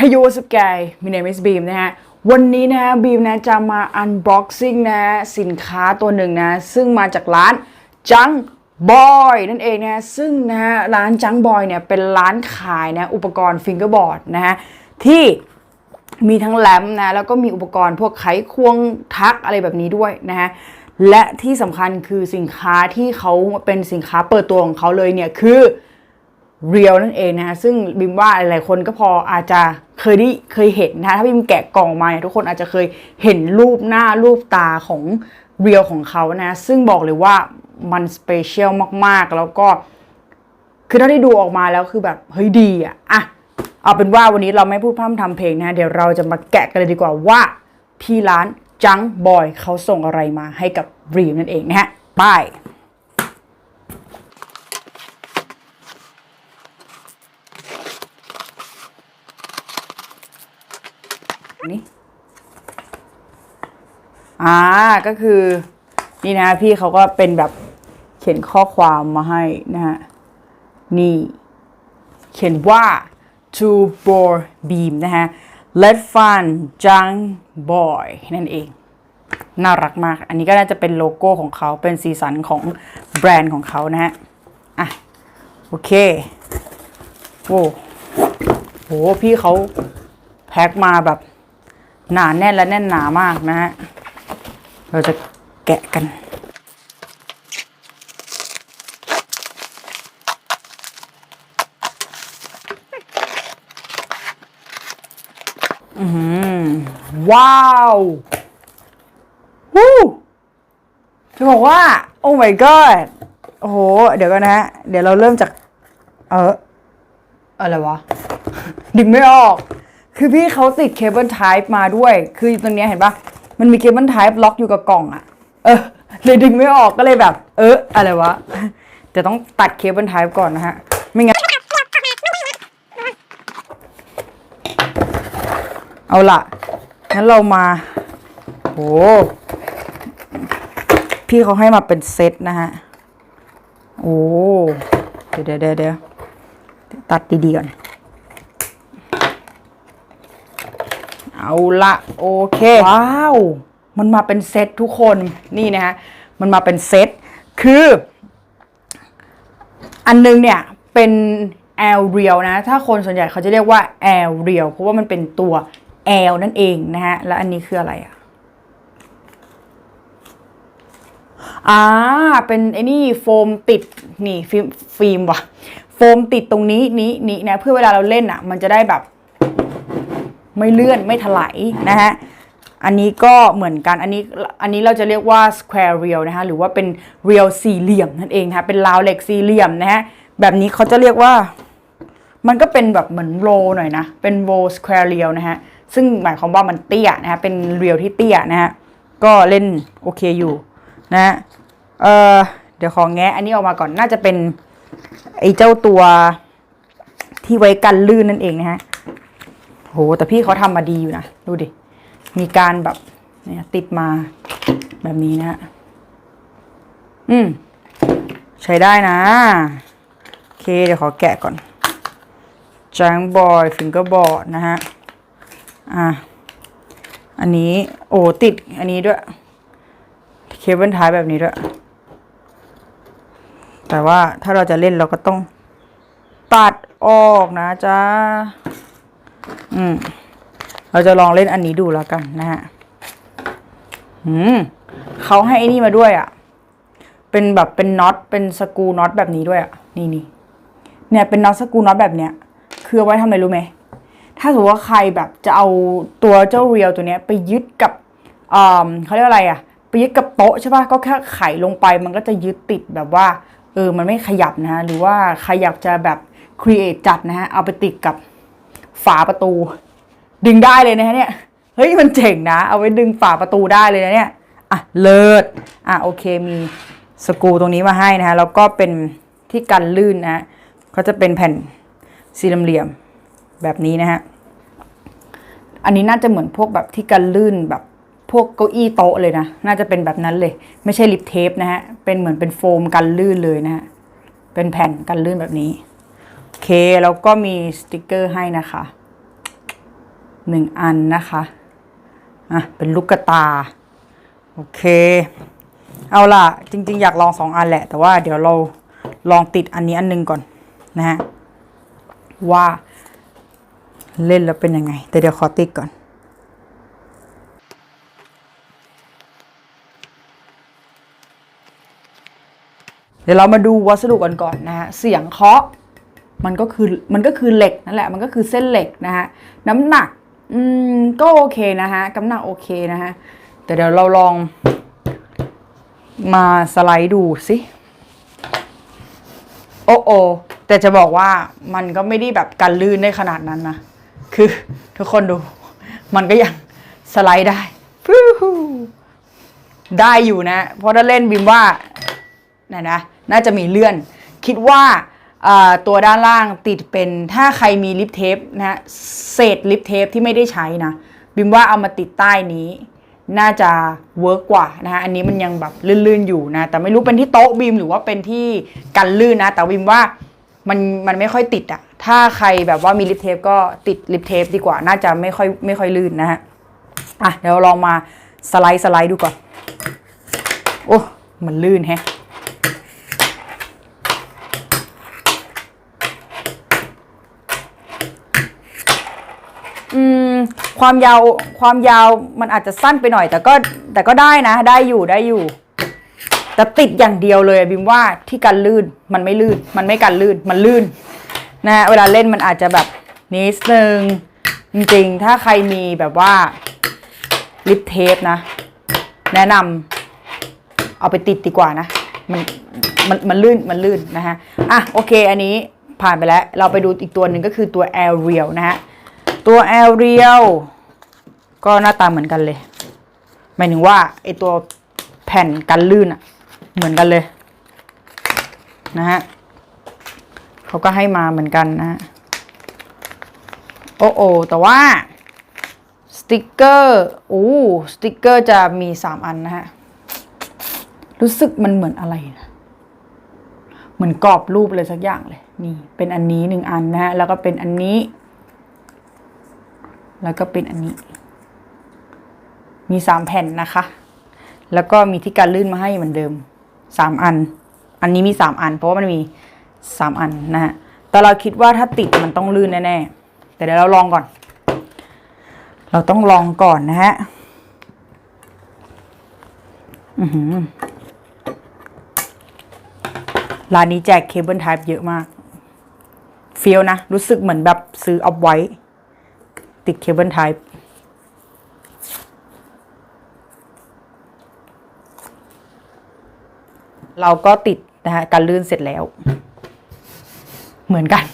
Hey yo what's up guys my name is Beam นะฮะ วันนี้นะฮะบีมนะจะมา unboxing นะฮะสินค้าตัวหนึ่งนะ ซึ่งมาจากร้านจังบอยนั่นเองนะซึ่งนะฮะร้านจังบอยเนี่ยเป็นร้านขายนะอุปกรณ์ฟิงเกอร์บอร์ดนะฮะ ที่มีทั้งแรมนะ แล้วก็มีอุปกรณ์พวกไขควงทักอะไรแบบนี้ด้วยนะฮะ และที่สำคัญคือสินค้าที่เขาเป็นสินค้าเปิดตัวของเขาเลยเนี่ยคือเรียวนั่นเองนะฮะ ซึ่งบิมว่าหลายๆคนก็พออาจจะ เคยได้เคยเห็นนะถ้าบิมแกะกล่องมาเนี่ยทุกคนอาจจะเคยเห็นรูปหน้ารูปตาของเรียวของเขานะซึ่งบอกเลยว่ามันสเปเชียลมากๆ แล้วก็ คือถ้าได้ดูออกมาแล้วคือแบบ เฮ้ยดีอะอะเอาเป็นว่าวันนี้เราไม่พูดพร่ำทำเพลงนะ เดี๋ยวเราจะมาแกะกันเลยดีกว่าว่าที่ร้านจังบอยเขาส่งอะไรมาให้กับรีวนั่นเองนะฮะไป อ่าก็คือนี่นะพี่เขาก็เป็นแบบเขียนข้อความมาให้นะฮะนี่ เขียนว่า to bore beam นะฮะ let fun junk boy นั่นเอง น่ารักมาก อันนี้ก็น่าจะเป็นโลโก้ของเขาเป็นสีสันของแบรนด์ของเขานะฮะ อะ โอเคโอ้โห พี่เขาแพ็คมาแบบหนาแน่นและแน่นหนามากนะฮะ เราจะแกะกัน อือหือว้าววู้จะบอกว่า โอ้ my god โอ้โห เดี๋ยวกันนะฮะ เดี๋ยวเราเริ่มจาก เออ อะไรวะ ดึงไม่ออก คือพี่เขาติดเคเบิลไทป์มาด้วย คือตรงเนี้ยเห็นปะ มันมีเคเบิลไทป์ล็อกอยู่กับกล่องอะเออเลยดึงไม่ออกก็เลยแบบ เอออะไรวะเดี๋ยวต้องตัดเคเบิลไทป์ก่อนนะฮะไม่งั้นเอาละงั้นเรามาโหพี่เขาให้มาเป็นเซตนะฮะ โอ้ เดี๋ยวเดี๋ยวเดี๋ยวตัดดีๆก่อน เอาละโอเค ว้าว มันมาเป็นเซตทุกคนนี่นะฮะมันมาเป็นเซตคือ อันนึงเนี่ยเป็นแอลเรียลนะ ถ้าคนส่วนใหญ่เขาจะเรียกว่าแอลเรียลเพราะว่ามันเป็นตัวแอลนั่นเองนะฮะ แล้วอันนี้คืออะไรอะอ่าเป็นไอ้นี่โฟมติดนี่ฟิล์มฟิล์มว่ะ โฟมติดตรงนี้นี้นี้นะเพื่อเวลาเราเล่นอะ มันจะได้แบบ ไม่เลื่อนไม่ถลายนะฮะอันนี้ก็เหมือนกัน อันนี้ อันนี้เราจะเรียกว่า square rail นะคะ หรือว่าเป็น rail สี่เหลี่ยมนั่นเองนะคะเป็นราวเหล็กสี่เหลี่ยมนะฮะ แบบนี้เขาจะเรียกว่า มันก็เป็นแบบเหมือนโรหน่อยนะ เป็นโร square rail นะฮะ ซึ่งหมายความว่ามันเตี้ยนะฮะเป็นเรียวที่เตี้ยนะฮะ ก็เล่นโอเคอยู่นะะเออเดี๋ยวขอแงะอันนี้ออกมาก่อน น่าจะเป็นไอ้เจ้าตัวที่ไว้กันลื่นนั่นเองนะฮะ หแต่พี่เขาทำมาดีอยู่นะ ดูดิ มีการแบบเนี่ยติดมาแบบนี้นะฮะอืม ใช้ได้นะ โอเค เดี๋ยวขอแกะก่อนจังบอยฟิงเกอร์บอร์ดนะฮะ อะ อันนี้ โอ้ติดอันนี้ด้วย เคเบิลท้ายแบบนี้ด้วย แต่ว่าถ้าเราจะเล่นเราก็ต้องตัดออกนะจ๊ะ อืม เราจะลองเล่นอันนี้ดูแล้วกันนะฮะ อืมเขาให้ไอ้นี่มาด้วยอะ่ะ เป็นแบบเป็นน็อต เป็นสกูน็อตแบบนี้ด้วยอะ่ะ นี่นี่ เนี่ยเป็นน็อตสกูน็อตแบบเนี้ย คือเอาไว้ทำอะไรรู้ไหม ถ้าสมมติว่าใครแบบจะเอาตัวเจ้าเรียวตัวเนี้ย ไปยึดกับอ่าเขาเรียกว่าอะไรอะ่ะ ไปยึดกับโต๊ะใช่ปะก็แค่ไขลงไปมันก็จะยึดติดแบบว่า เออ มันไม่ขยับนะฮะ หรือว่าใครอยากจะแบบครีเอทจัดนะฮะ เอาไปติดกับ ฝาประตู ดึงได้เลยนะฮะเนี่ยเฮ้ยมันเจ๋งนะ เอาไว้ดึงฝาประตูได้เลยนะเนี่ยอะเลิศอะโอเคมีสกูตรงนี้มาให้นะฮะแล้วก็เป็นที่กันลื่นนะฮะเขาจะเป็นแผ่นสี่เหลี่ยมแบบนี้นะฮะอันนี้น่าจะเหมือนพวกแบบที่กันลื่นแบบพวกเก้าอี้โต๊ะเลยนะ น่าจะเป็นแบบนั้นเลย ไม่ใช่ลิปเทปนะฮะ เป็นเหมือนเป็นโฟมกันลื่นเลยนะฮะ เป็นแผ่นกันลื่นแบบนี้ เคแล้วก็มีสติกเกอร์ให้นะคะหนึ่งอันนะคะอะเป็นลูกกระตา โอเค เอาล่ะ จริง ๆ อยากลองสองอันแหละ แต่ว่าเดี๋ยวเราลองติดอันนี้อันหนึงก่อนนะฮะว่าเล่นแล้วเป็นยังไง แต่เดี๋ยวขอติดก่อนเดี๋ยวเรามาดูวัสดุกันก่อนนะฮะ เสียงเคาะ มันก็คือมันก็คือเหล็กนั่นแหละมันก็คือเส้นเหล็กนะฮะน้ำหนักอืมก็โอเคนะฮะกำหนักโอเคนะฮะแต่เดี๋ยวเราลองมาสไลด์ดูสิโอ้โอแต่จะบอกว่ามันก็ไม่ได้แบบกันลื่นได้ขนาดนั้นนะ คือทุกคนดู มันก็ยังสไลด์ได้ได้อยู่นะ เพราะถ้าเล่นบิมว่านะนะ น่าจะมีเลื่อน คิดว่า ตัวด้านล่างติดเป็นถ้าใครมีลิปเทปนะฮะเศษลิปเทปที่ไม่ได้ใช้นะบิมว่าเอามาติดใต้นี้น่าจะเวิร์กกว่านะฮะอันนี้มันยังแบบลื่นๆอยู่นะ แต่ไม่รู้เป็นที่โต๊ะบิมหรือว่าเป็นที่กันลื่นนะ แต่บิมว่ามันมันไม่ค่อยติดอะถ้าใครแบบว่ามีลิปเทปก็ติดลิปเทปดีกว่า น่าจะไม่ค่อยไม่ค่อยลื่นนะฮะอะเดี๋ยวลองมาสไลด์สไลด์ดูก่อน โอ้มันลื่นแฮะ อืม ความยาวความยาวมันอาจจะสั้นไปหน่อย แต่ก็แต่ก็ได้นะ ได้อยู่ได้อยู่ แต่ติดอย่างเดียวเลยบิมว่าที่กันลื่นมันไม่ลื่น มันไม่กันลื่นมันลื่นนะฮะเวลาเล่นมันอาจจะแบบนิดนึงจริงๆ ถ้าใครมีแบบว่าลิปเทปนะ แนะนำเอาไปติดดีกว่านะ มันมันมันลื่นมันลื่นนะฮะ อะโอเคอันนี้ผ่านไปแล้ว เราไปดูอีกตัวหนึ่งก็คือตัว a อ r e a l นะฮะ ตัวแอลเรียลก็หน้าตาเหมือนกันเลยหมายถึงว่าไอตัวแผ่นกันลื่นอะเหมือนกันเลย นะฮะเขาก็ให้มาเหมือนกันนะฮะโอ้โอแต่ว่าสติกเกอร์โอ้สติกเกอร์จะมีสามอันนะฮะ รู้สึกมันเหมือนอะไรนะเหมือนกรอบรูปอะไรสักอย่างเลย นี่ เป็นอันนี้หนึ่งอันนะฮะ แล้วก็เป็นอันนี้ แล้วก็เป็นอันนี้ มีสามแผ่นนะคะ แล้วก็มีที่การลื่นมาให้เหมือนเดิมสามอัน อันนี้มีสามอัน เพราะว่ามันมีสามอันนะฮะ แต่เราคิดว่าถ้าติดมันต้องลื่นแน่ๆ แต่เดี๋ยวเราลองก่อน เราต้องลองก่อนนะฮะ อือหือร้านนี้แจกเคเบิลไทป์เยอะมากเฟี้ยวนะ รู้สึกเหมือนแบบซื้อเอาไว้ ติดเคเบิลไทป์เราก็ติดนะฮะการลื่นเสร็จแล้ว เหมือนกัน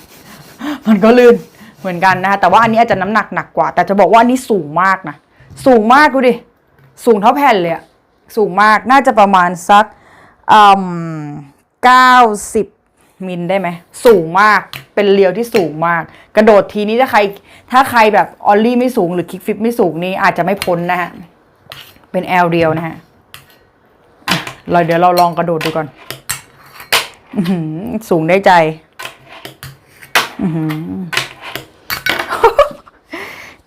มันก็ลื่นเหมือนกันนะฮะแต่ว่าอันนี้อาจจะน้ำหนักหนักกว่า แต่จะบอกว่าอันนี้สูงมากนะสูงมากดูดิสูงเท่าแผ่นเลยอะสูงมากน่าจะประมาณสักเก้าสิบ มิลได้ไหมสูงมากเป็นเรียวที่สูงมาก กระโดดทีนี้ถ้าใคร ถ้าใครแบบออลลี่ไม่สูงหรือคิกฟิปไม่สูงนี่อาจจะไม่พ้นนะฮะเป็นแอลเรียวนะฮะเราเดี๋ยวเราลองกระโดดดูก่อนอสูงได้ใจ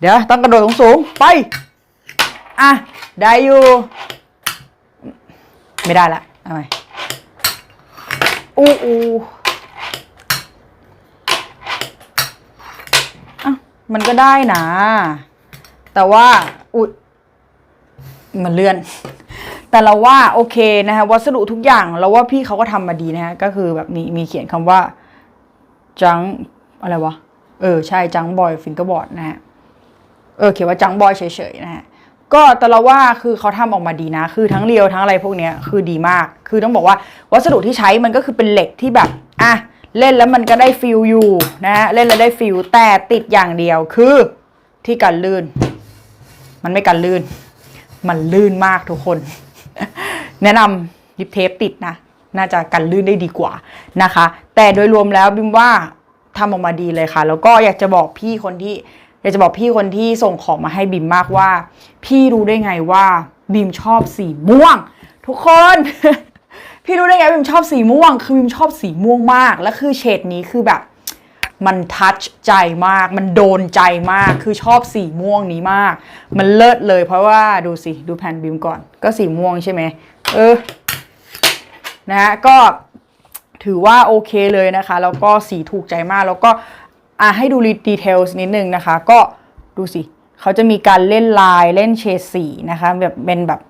เดี๋ยวต้องกระโดดสูงๆไป อะ ได้อยู่ ไม่ได้ละเอาไมอู้อูอะ มันก็ได้นะ แต่ว่าอุยมันเลื่อน แต่เราว่าโอเคนะคะวัสดุทุกอย่างเราว่าพี่เขาก็ทำมาดีนะฮะก็คือแบบมีมีเขียนคำว่าจังอะไรวะเออใช่จังบอยฟิงเกอร์บอร์ดนะฮะเออเขียนว่าจังบอยเฉยๆนะฮะก็แต่เราว่าคือเขาทำออกมาดีนะ คือทั้งเรียวทั้งอะไรพวกเนี้ยคือดีมาก คือต้องบอกว่าวัสดุที่ใช้มันก็คือเป็นเหล็กที่แบบอะ เล่นแล้วมันก็ได้ฟิลอยู่นะฮะเล่นแล้วได้ฟิลแต่ติดอย่างเดียวคือที่กันลื่น มันไม่กันลื่น มันลื่นมากทุกคน แนะนำยิบเทปติดนะ น่าจะกันลื่นได้ดีกว่านะคะ แต่โดยรวมแล้วบิมว่าทำออกมาดีเลยค่ะ แล้วก็อยากจะบอกพี่คนที่อยากจะบอกพี่คนที่ส่งของมาให้บิมมากว่า พี่รู้ได้ไงว่าบิมชอบสีม่วง ทุกคน พี่รู้ได้ไงวิมชอบสีม่วง คือบิมชอบสีม่วงมาก แล้วคือเฉดนี้คือแบบ มันทัชใจมาก มันโดนใจมาก คือชอบสีม่วงนี้มาก มันเลิศเลยเพราะว่าดูสิ ดูแผ่นบิมก่อน ก็สีม่วงใช่ไหม เออ นะฮะ ก็ถือว่าโอเคเลยนะคะ แล้วก็สีถูกใจมาก แล้วก็อะให้ดูดีเทลนิดนึงนะคะ ก็ดูสิ เขาจะมีการเล่นลาย เล่นเฉดสีนะคะ แบบเป็นแบบ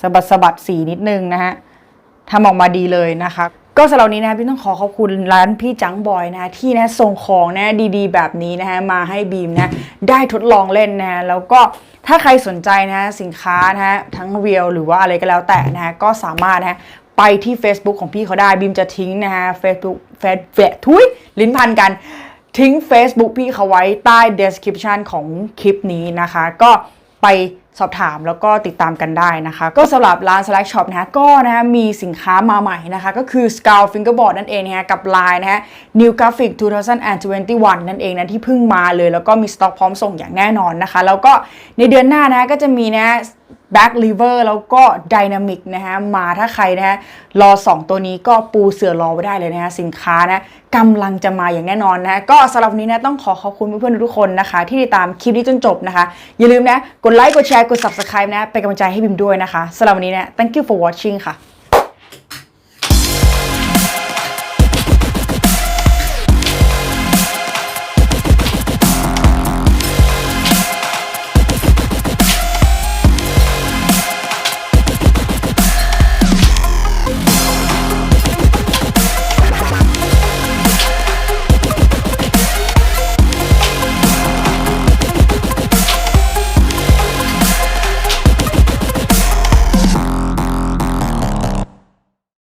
สะบัดสะบัดสีนิดนึงนะฮะ ทำออกมาดีเลยนะคะก็สำหรับนี้นะพี่ต้องขอขอบคุณร้านพี่จังบอยนะที่นะส่งของนะดีๆ แบบนี้นะฮะมาให้บีมนะได้ทดลองเล่นนะแล้วก็ถ้าใครสนใจนะสินค้านะฮะทั้งเรียลหรือว่าอะไรก็แล้วแต่นะฮะก็สามารถนะฮะไปที่ Facebook ของพี่เขาได้บีมจะทิ้งนะฮะ Facebook เฟซเฟซทุยลิ้นพันกันทิ้ง Facebook พี่เขาไว้ใต้ description ของคลิปนี้นะคะ ก็ไป สอบถามแล้วก็ติดตามกันได้นะคะ ก็สำหรับร้าน Select Shop นะะก็นะะมีสินค้ามาใหม่นะคะ ก็คือ Scout Fingerboard นั่นเองนะฮะกับลายนะฮะ New Graphic 2021 นั่นเองนะที่เพิ่งมาเลย แล้วก็มีสต็อกพร้อมส่งอย่างแน่นอนนะคะ แล้วก็ในเดือนหน้านะก็จะมีนะ Back Liver แล้วก็ Dynamic นะฮะมาถ้าใครนะฮะรอ 2 ตัวนี้ก็ปูเสือรอไว้ได้เลยนะฮะสินค้านะกำลังจะมาอย่างแน่นอนนะก็สำหรับวันนี้นะต้องขอขอบคุณเพื่อนๆทุกคนนะคะ ที่ติดตามคลิปนี้จนจบนะคะ อย่าลืมนะ กดไลค์กดแชร์กด Subscribe นะเป็นกำลังใจให้บิมด้วยนะคะสำหรับวันนี้นะ thank you for watching ค่ะ